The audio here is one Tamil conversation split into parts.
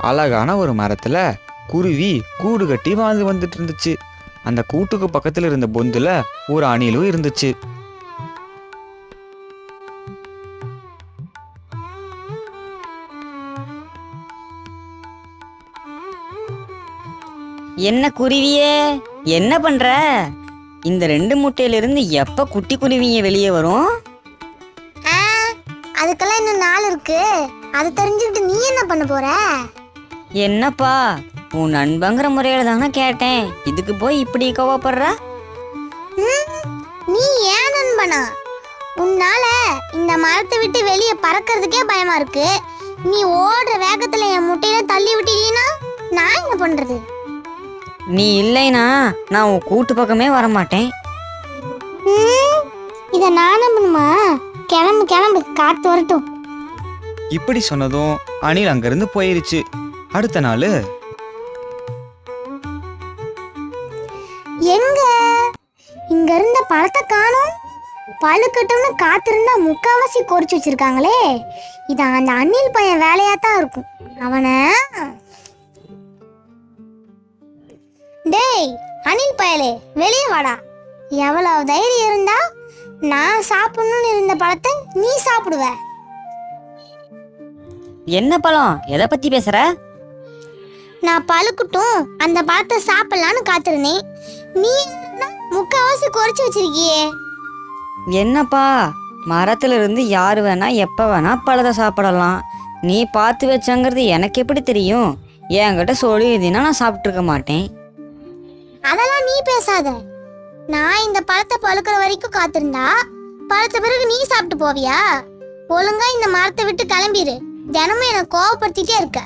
அழகான ஒரு மரத்துல குருவி கூடு கட்டி வாழ்ந்து வந்துட்டு இருந்துச்சு அந்த கூட்டுக்கு பக்கத்துல இருந்த பொந்துல ஒரு அணிலும் இருந்துச்சு. என்ன குருவியே? என்ன பண்ற? இந்த ரெண்டு முட்டையிலிருந்து எப்ப குட்டி குருவிங்க வெளியே வரும்? ஆ, அதுக்கெல்லாம் இன்னும் நாள் இருக்கு. அது தெரிஞ்சுக்கிட்டு நீ என்ன பண்ண போற? என்னப்பா உன் நண்பங்கிற முறையில தானே கேட்டேன். இதுக்கு போய் இப்படி கோவப்படுற? ம், நீ ஏன் நண்பனா? உன்னால இந்த மரத்தை விட்டு வெளியே பறக்கிறதுக்கே பயமா இருக்கு. நீ ஓடுற வேகத்துல என் முட்டையில தள்ளி விட்டீங்கன்னா நான் என்ன பண்றது? நீ இல்லைனா நான் உன் கூட்டு பக்கமே வரமாட்டேன். ம், இத நான் நம்பணுமா கிளம்பு கிளம்பு. காத்து வரட்டும். இப்படி சொன்னதும் அணில் அங்கிருந்து போயிருச்சு. அடுத்த நாள். எங்க? இங்க இருந்த பழத்தை காணோம். பழுக்கட்டும்னு காத்திருந்தா முக்காவாசி கொறிச்சு வச்சிருக்காங்களே. இது அந்த அணில் பையன் வேலையா தான் இருக்கும். அவனை? டேய் அணில் பயலே வெளியே வாடா. எவ்வளவு தைரியம் இருந்தா நான் சாப்பிடணும்னு இருந்த பழத்தை நீ சாப்பிடுவ. என்ன பழம்? எதை பத்தி பேசுற? நான் பழுக்கட்டும் அந்த பழத்தை சாப்பிடலான்னு காத்திருந்தேன். நீ முக்காவாசி குறைச்சு வச்சிருக்கியே. என்னப்பா? மரத்துல இருந்து யாரு வேணா எப்ப வேணா பழத்தை சாப்பிடலாம். நீ பார்த்து வச்சங்கிறது எனக்கு எப்படி தெரியும்? என்கிட்ட சொல்லியிருந்தீங்கன்னா நான் சாப்பிட்டுருக்க மாட்டேன். அதெல்லாம் நீ பேசாத. நான் இந்த பழத்தை பழுக்கிற வரைக்கும் காத்திருந்தா பழுத்த பிறகு நீ சாப்பிட்டு போவியா? ஒழுங்கா இந்த மரத்தை விட்டு கிளம்பிரு. தினமும் என்னை கோவப்படுத்திட்டே இருக்க.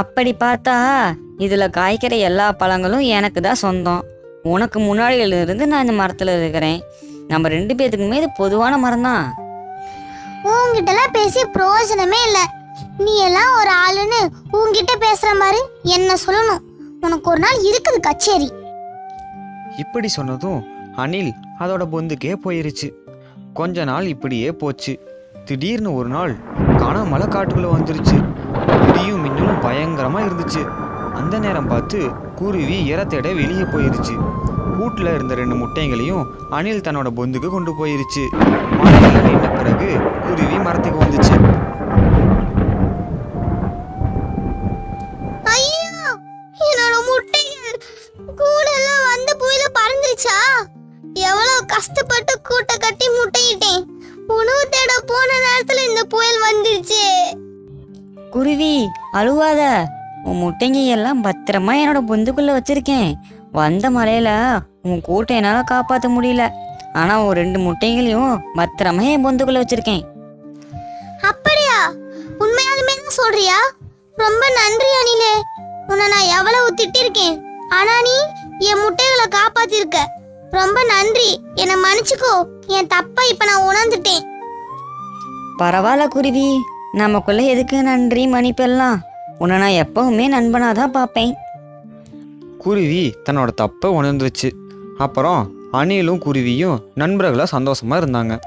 அப்படி பார்த்தா இதுல காய்க்கிற எல்லா பழங்களும் எனக்கு தான் சொந்தம். உனக்கு முன்னாடியில இருந்து நான் இந்த மரத்துல இருக்கிறேன். நம்ம ரெண்டு பேத்துக்குமே இது பொதுவான மரம் தான் உன்கிட்டலாம் பேசி பிரயோஜனமே இல்ல. நீ எல்லாம் ஒரு ஆளுன்னு உன்கிட்ட பேசுற மாதிரி என்ன சொல்லணும்? உனக்கு ஒரு நாள் இருக்குது கச்சேரி. இப்படி சொன்னதும் அணில் அதோட பொந்துக்கே போயிருச்சு. கொஞ்ச நாள் இப்படியே போச்சு. திடீர்னு ஒரு நாள் காணாமலை காட்டுக்குள்ள வந்துருச்சு. இடியும் மின்னலும் பயங்கரமாக இருந்துச்சு. அந்த நேரம் பார்த்து குருவி இர தேட வெளியே போயிருச்சு. கூட்டுல இருந்த ரெண்டு முட்டைங்களையும் அணில் தன்னோட பொந்துக்கு கொண்டு போயிருச்சு. மழையில நின்ற பிறகு குருவி மரத்துக்கு வந்துச்சு. என்னோட வந்த கஷ்டப்பட்டு கூட்ட கட்டி முட்டையிட்டேன். உணவு தேட போன நேரத்துல இந்த புயல் வந்துருச்சு. குருவி அழுவாத. உன் முட்டைங்க எல்லாம் பத்திரமா என்னோட பொந்துக்குள்ள வச்சிருக்கேன். வந்த மழையில உன் கூட்டை என்னால காப்பாத்த முடியல. ஆனா ஒரு ரெண்டு முட்டைகளையும் பத்திரமா என் பொந்துக்குள்ள வச்சிருக்கேன். அப்படியா? உண்மையாலுமே தான் சொல்றியா? ரொம்ப நன்றி அனிலே. உன்னை நான் எவ்வளவு திட்டிருக்கேன். ஆனா நீ என் முட்டைகளை காப்பாத்திருக்க. ரொம்ப நன்றி. என்னை மன்னிச்சுக்கோ. என் தப்பை இப்ப நான் உணர்ந்துட்டேன். பரவாயில்ல குருவி. நமக்குள்ள எதுக்கு நன்றி மன்னிப்பெல்லாம்? உன்னை நான் எப்பவுமே நண்பனாதான் பார்ப்பேன். குருவி தன்னோட தப்பை உணர்ந்துச்சு அப்புறம் அணிலும் குருவியும் நண்பர்களாக சந்தோஷமாக இருந்தாங்க.